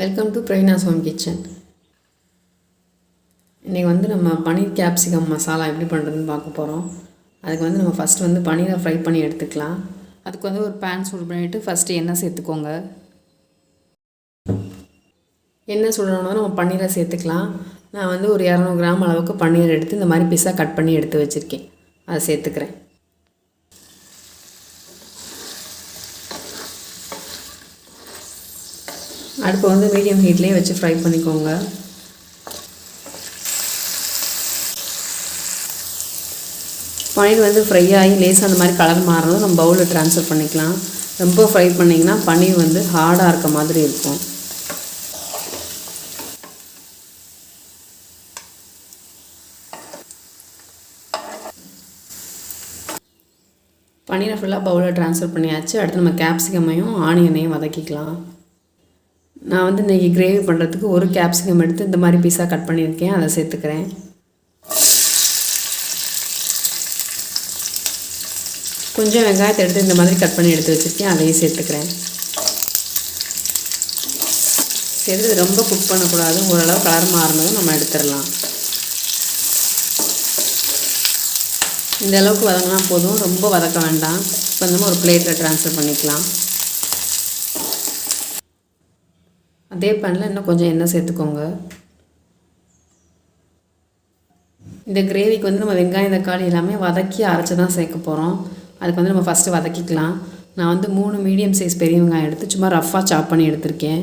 Welcome to Praveena's home kitchen இன்றைக்கி வந்து நம்ம பனீர் கேப்சிகம் மசாலா எப்படி பண்ணுறதுன்னு பார்க்க போகிறோம் அதுக்கு வந்து நம்ம ஃபஸ்ட்டு வந்து பன்னீரை ஃப்ரை பண்ணி எடுத்துக்கலாம். அதுக்கு வந்து ஒரு பேன் சூடு பண்ணிவிட்டு ஃபஸ்ட்டு எண்ணெய் சேர்த்துக்கோங்க. எண்ணெய் சுடணும்னா நம்ம பன்னீரை சேர்த்துக்கலாம். நான் வந்து ஒரு இரநூறு கிராம் அளவுக்கு பன்னீர் எடுத்து இந்த மாதிரி பீஸாக கட் பண்ணி எடுத்து வச்சுருக்கேன். அதை சேர்த்துக்கிறேன். அடுப்பை வந்து மீடியம் ஹீட்லேயே வச்சு ஃப்ரை பண்ணிக்கோங்க. பன்னீர் வந்து ஃப்ரை ஆகி லேசாக அந்த மாதிரி கலர் மாறணும். நம்ம பவுலில் ட்ரான்ஸ்ஃபர் பண்ணிக்கலாம். ரொம்ப ஃப்ரை பண்ணிங்கன்னா பன்னீர் வந்து ஹார்டாக இருக்க மாதிரி இருக்கும். பன்னீரை ஃபுல்லாக பவுலில் ட்ரான்ஸ்ஃபர் பண்ணியாச்சு. அடுத்து நம்ம கேப்சிகமையும் ஆனியனையும் வதக்கிக்கலாம். நான் வந்து இன்றைக்கி கிரேவி பண்ணுறதுக்கு ஒரு கேப்சிகம் எடுத்து இந்த மாதிரி பீஸாக கட் பண்ணியிருக்கேன். அதை சேர்த்துக்கிறேன். கொஞ்சம் வெங்காயத்தை எடுத்து இந்த மாதிரி கட் பண்ணி எடுத்து வச்சுருக்கேன். அதையும் சேர்த்துக்கிறேன். சேர்த்து ரொம்ப குக் பண்ணக்கூடாது. ஓரளவு கலர் மாறினதும் நம்ம எடுத்துடலாம். இந்த அளவுக்கு வதங்கினா போதும். ரொம்ப வதக்க வேண்டாம். இப்போ வந்து ஒரு பிளேட்டில் ட்ரான்ஸ்ஃபர் பண்ணிக்கலாம். அதே பேனில் இன்னும் கொஞ்சம் எண்ணெய் சேர்த்துக்கோங்க. இந்த கிரேவிக்கு வந்து நம்ம வெங்காயம் தக்காளி எல்லாமே வதக்கி அரைச்சி தான் சேர்க்க போகிறோம் அதுக்கு வந்து நம்ம ஃபஸ்ட்டு வதக்கிக்கலாம். நான் வந்து மூணு மீடியம் சைஸ் பெரிய வெங்காயம் எடுத்து சும்மா ரஃப்பாக சாப் பண்ணி எடுத்திருக்கேன்.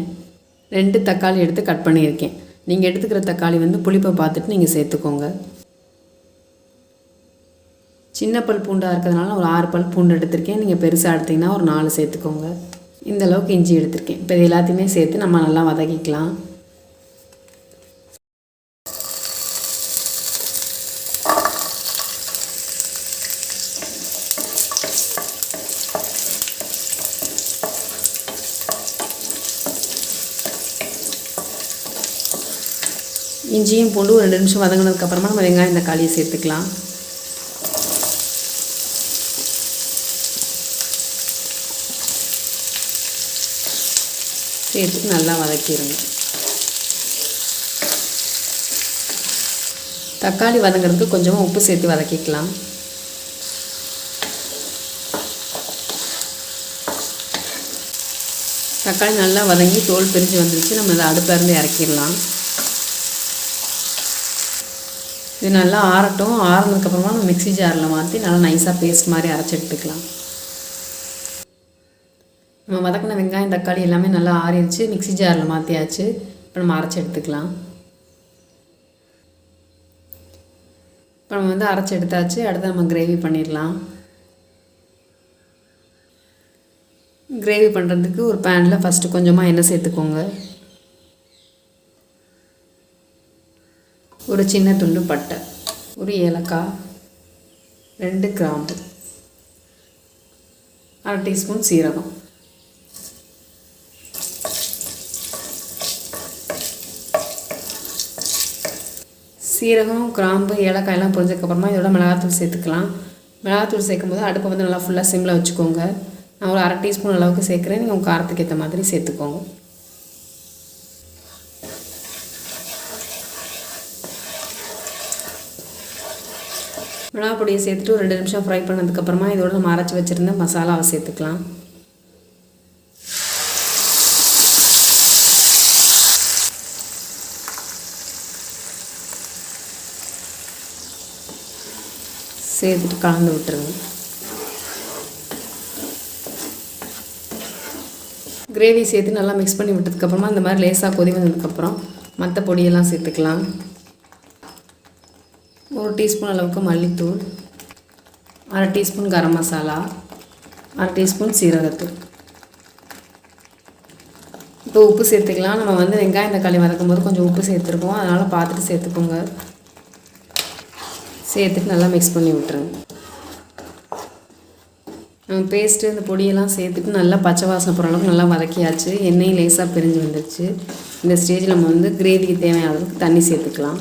ரெண்டு தக்காளி எடுத்து கட் பண்ணியிருக்கேன். நீங்கள் எடுத்துக்கிற தக்காளி வந்து புளிப்பை பார்த்துட்டு நீங்கள் சேர்த்துக்கோங்க. சின்ன பல் பூண்டாக இருக்கிறதுனால ஒரு ஆறு பல் பூண்டு எடுத்திருக்கேன். நீங்கள் பெருசாக எடுத்திங்கன்னா ஒரு நாலு சேர்த்துக்கோங்க. இந்த அளவுக்கு இஞ்சி எடுத்திருக்கேன். இப்போ இது எல்லாத்தையுமே சேர்த்து நம்ம நல்லா வதக்கிக்கலாம். இஞ்சியும் பூண்டு ஒரு ரெண்டு நிமிஷம் வதங்கினதுக்கப்புறமா நம்ம வெங்காயம் தக்காளியை சேர்த்துக்கலாம். சேர்த்து நல்லா வதக்கிடுங்க தக்காளி வதங்கிறதுக்கு கொஞ்சமாக உப்பு சேர்த்து வதக்கிக்கலாம். தக்காளி நல்லா வதங்கி தோல் பிரிஞ்சு வந்துருச்சு. நம்ம அதை அடுப்பிலேருந்து இறக்கிடலாம். இது நல்லா ஆறட்டும். ஆறுனதுக்கப்புறமா நம்ம மிக்ஸி ஜாரில் மாற்றி நல்லா நைஸாக பேஸ்ட் மாதிரி அரைச்சி எடுத்துக்கலாம். நம்ம வதக்கின வெங்காயம் தக்காளி எல்லாமே நல்லா ஆறிடுச்சு. மிக்ஸி ஜாரில் மாற்றியாச்சு இப்போ நம்ம அரைச்சி எடுத்துக்கலாம். இப்போ நம்ம வந்து அரைச்சி எடுத்தாச்சு. அடுத்து நம்ம கிரேவி பண்ணிடலாம். கிரேவி பண்ணுறதுக்கு ஒரு பேனில் ஃபஸ்ட்டு கொஞ்சமாக எண்ணெய் சேர்த்துக்கோங்க. ஒரு சின்ன துண்டு பட்டை ஒரு ஏலக்காய் ரெண்டு கிராம்பு அரை டீஸ்பூன் சீரகம். சீரகம் கிராம்பு ஏலக்காய் எல்லாம் பொரிஞ்சதுக்கப்புறமா இதோட மிளகாத்தூள் சேர்த்துக்கலாம். மிளகாத்தூள் சேர்க்கும் போது அடுப்பை வந்து நல்லா ஃபுல்லாக சிம்மில் வச்சுக்கோங்க. நான் ஒரு அரை டீஸ்பூன் அளவுக்கு சேர்க்குறேன். நீங்கள் உங்கள் காரத்துக்கு ஏற்ற மாதிரி சேர்த்துக்கோங்க. மிளகா பொடியை சேர்த்துட்டு ஒரு ரெண்டு நிமிஷம் ஃப்ரை பண்ணதுக்கப்புறமா இதோட நம்ம அரைச்சி வச்சுருந்த மசாலாவை சேர்த்துக்கலாம். சேர்த்துட்டு கலந்து விட்டுருங்க. கிரேவி சேர்த்து நல்லா மிக்ஸ் பண்ணி விட்டதுக்கப்புறமா இந்த மாதிரி லேசாக கொதி வந்ததுக்கப்புறம் மற்ற பொடியெல்லாம் சேர்த்துக்கலாம். ஒரு டீஸ்பூன் அளவுக்கு மல்லித்தூள் அரை டீஸ்பூன் கரம் மசாலா அரை டீஸ்பூன் சீரகத்தூள். இப்போ உப்பு சேர்த்துக்கலாம். நம்ம வந்து வெங்காயம் தக்காளி வதக்கும் போது கொஞ்சம் உப்பு சேர்த்துருக்கோம். அதனால் பார்த்துட்டு சேர்த்துக்கோங்க. சேர்த்துட்டு நல்லா மிக்ஸ் பண்ணி விட்டுருங்க. பேஸ்ட்டு இந்த பொடியெல்லாம் சேர்த்துட்டு நல்லா பச்சை வாசனை போகிற அளவுக்கு நல்லா வதக்கியாச்சு. எண்ணெயும் லேசாக பிரிஞ்சு வந்துடுச்சு இந்த ஸ்டேஜில் நம்ம வந்து கிரேவிக்கு தேவையான அளவுக்கு தண்ணி சேர்த்துக்கலாம்.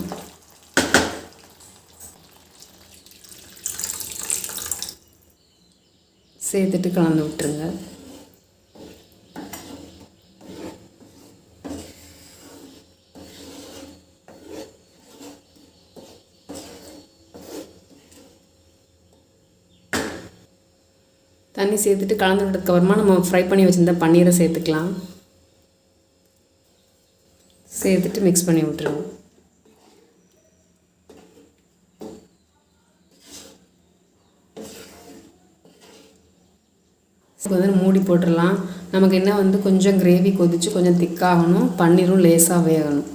சேர்த்துட்டு கலந்து விட்டுருங்க. தண்ணி சேர்த்துட்டு கலந்து விட்டதுக்கப்புறமா நம்ம ஃப்ரை பண்ணி வச்சுருந்த பன்னீரை சேர்த்துக்கலாம். சேர்த்துட்டு மிக்ஸ் பண்ணி விட்டுருவோம். வந்து மூடி போட்டுடலாம். நமக்கு என்ன வந்து கொஞ்சம் கிரேவி கொதித்து கொஞ்சம் திக்காகணும். பன்னீரும் லேசாக வேகணும்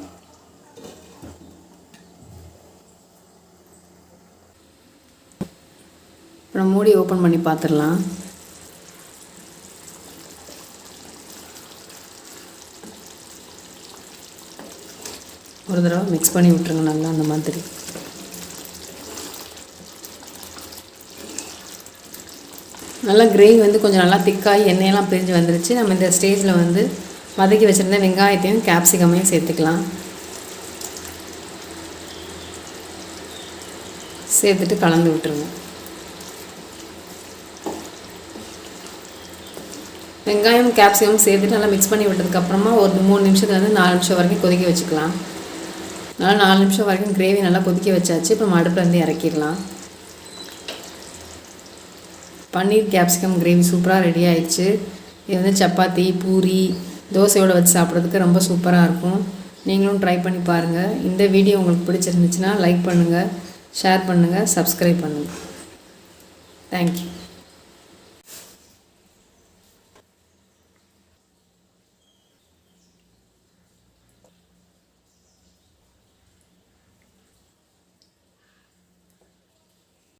அப்புறம் மூடி ஓப்பன் பண்ணி பார்த்துடலாம் ஒரு தடவை மிக்ஸ் பண்ணி விட்ருங்க நல்லா அந்த மாதிரி. நல்லா கிரேவி வந்து கொஞ்சம் நல்லா திக்காகி எண்ணெயெல்லாம் பிரிஞ்சு வந்துருச்சு. நம்ம இந்த ஸ்டேஜில் வந்து வதக்கி வச்சுருந்த வெங்காயத்தையும் கேப்சிகமையும் சேர்த்துக்கலாம். சேர்த்துட்டு கலந்து விட்டுருங்க. வெங்காயம் கேப்சிகம் சேர்த்துட்டு நல்லா மிக்ஸ் பண்ணி விட்டதுக்கப்புறமா ஒரு மூணு நிமிஷத்துலேருந்து நாலு நிமிஷம் வரைக்கும் கொதிக்க வச்சுக்கலாம். நல்லா நாலு நிமிஷம் வரைக்கும் கிரேவி நல்லா கொதிக்க வச்சாச்சு. இப்போ மடுப்புலேருந்து இறக்கிடலாம். பன்னீர் கேப்சிகம் கிரேவி சூப்பராக ரெடி ஆயிடுச்சு. இது வந்து சப்பாத்தி பூரி தோசையோடு வச்சு சாப்பிட்றதுக்கு ரொம்ப சூப்பராக இருக்கும். நீங்களும் ட்ரை பண்ணி பாருங்கள் இந்த வீடியோ உங்களுக்கு பிடிச்சிருந்துச்சுன்னா லைக் பண்ணுங்கள் ஷேர் பண்ணுங்கள் சப்ஸ்கிரைப் பண்ணுங்கள் தேங்க்யூ